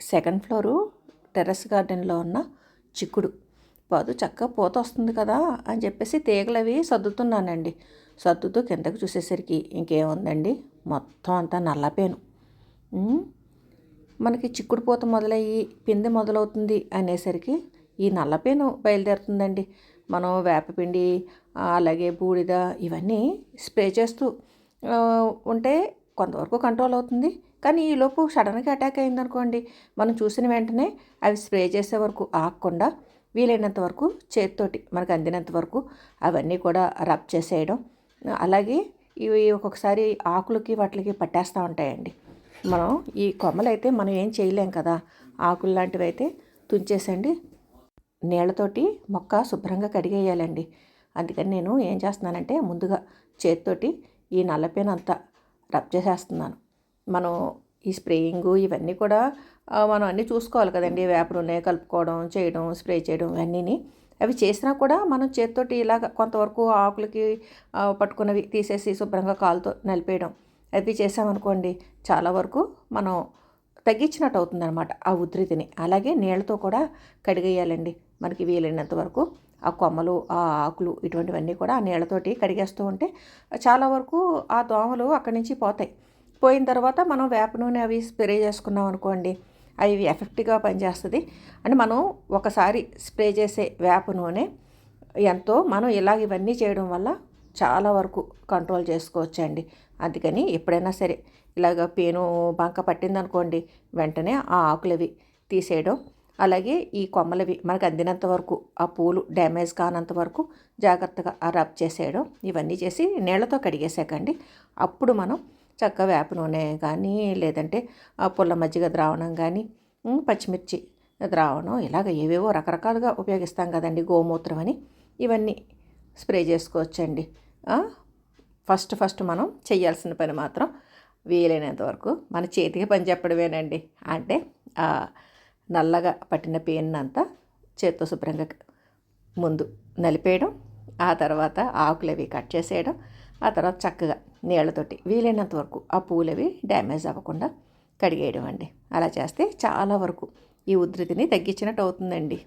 Second floor terrace గార్డెన్లో ఉన్న చిక్కుడు. పాదు చక్కగా పూత వస్తుంది కదా అని చెప్పేసి తీగలు అవి సర్దుతున్నానండి. సర్దుతూ కిందకు చూసేసరికి ఇంకేముందండి? మొత్తం అంతా నల్లపేను. మనకి చిక్కుడు పూత మొదలయ్యి పిండి మొదలవుతుంది అనేసరికి ఈ నల్లపేను బయలుదేరుతుందండి. మనం వేపపిండి అలాగే బూడిద ఇవన్నీ స్ప్రే చేస్తూ ఉంటే కొంతవరకు కంట్రోల్ అవుతుంది. కానీ ఈలోపు సడన్గా అటాక్ అయిందనుకోండి మనం చూసిన వెంటనే అవి స్ప్రే చేసే వరకు ఆగకుండా వీలైనంత వరకు చేతితోటి మనకు అందినంత వరకు అవన్నీ కూడా రబ్ చేసేయడం. అలాగే ఇవి ఒక్కొక్కసారి ఆకులకి వాటికి పట్టేస్తూ ఉంటాయండి. మనం ఈ కొమ్మలైతే మనం ఏం చేయలేం కదా ఆకులు లాంటివి అయితే తుంచేసండి నీళ్ళతోటి మొక్క శుభ్రంగా కడిగేయాలండి. అందుకని నేను ఏం చేస్తున్నానంటే ముందుగా చేతితోటి ఈ నల్లపేనంతా రబ్ చేసేస్తున్నాను. మనం ఈ స్ప్రేయింగ్ ఇవన్నీ కూడా మనం అన్నీ చూసుకోవాలి కదండి. వేప నూనె కలుపుకోవడం చేయడం స్ప్రే చేయడం ఇవన్నీ అవి చేసినా కూడా మనం చేతితోటి ఇలా కొంతవరకు ఆకులకి పట్టుకున్నవి తీసేసి శుభ్రంగా కాలుతో నలిపేయడం. అవి చేసామనుకోండి చాలా వరకు మనం తగ్గించినట్టు అవుతుందన్నమాట ఆ ఉధృతిని. అలాగే నీళ్ళతో కూడా కడిగేయాలండి. మనకి వీలైనంత వరకు. ఆ కొమ్మలు ఆ ఆకులు ఇటువంటివన్నీ కూడా ఆ నీళ్ళతోటి కడిగేస్తూ ఉంటే చాలా వరకు ఆ దోమలు అక్కడి నుంచి పోతాయి. పోయిన తర్వాత మనం వేప నూనె అవి స్ప్రే చేసుకున్నాం అనుకోండి అవి ఎఫెక్ట్గా పనిచేస్తుంది. అంటే మనం ఒకసారి స్ప్రే చేసే వేప నూనె ఎంతో మనం ఇలాగ ఇవన్నీ చేయడం వల్ల చాలా వరకు కంట్రోల్ చేసుకోవచ్చండి. అందుకని ఎప్పుడైనా సరే ఇలాగ పేను బంక పట్టిందనుకోండి వెంటనే ఆ ఆకులవి తీసేయడం అలాగే ఈ కొమ్మలవి మనకు అందినంత వరకు ఆ పూలు డ్యామేజ్ కానంత వరకు జాగ్రత్తగా ఆ రబ్ చేసేయడం ఇవన్నీ చేసి నీళ్ళతో కడిగేసాకండి. అప్పుడు మనం చక్కగా వేప నూనె కానీ లేదంటే ఆ పుల్ల మజ్జిగ ద్రావణం కానీ పచ్చిమిర్చి ద్రావణం ఇలాగ ఏవేవో రకరకాలుగా ఉపయోగిస్తాం కదండి గోమూత్రం అని. ఇవన్నీ స్ప్రే చేసుకోవచ్చండి. ఫస్ట్ ఫస్ట్ మనం చేయాల్సిన పని మాత్రం వీలైనంత వరకు మన చేతికి పని చెప్పడమేనండి. అంటే నల్లగా పట్టిన పేనంతా చేత్తో శుభ్రంగా ముందు నలిపేయడం ఆ తర్వాత ఆకులు అవి కట్ చేసేయడం ఆ తర్వాత చక్కగా నీళ్ళతోటి వీలైనంత వరకు ఆ పూలవి డ్యామేజ్ అవ్వకుండా కడిగేయడం అండి. అలా చేస్తే చాలా వరకు ఈ ఉధృతిని తగ్గించినట్టు అవుతుందండి.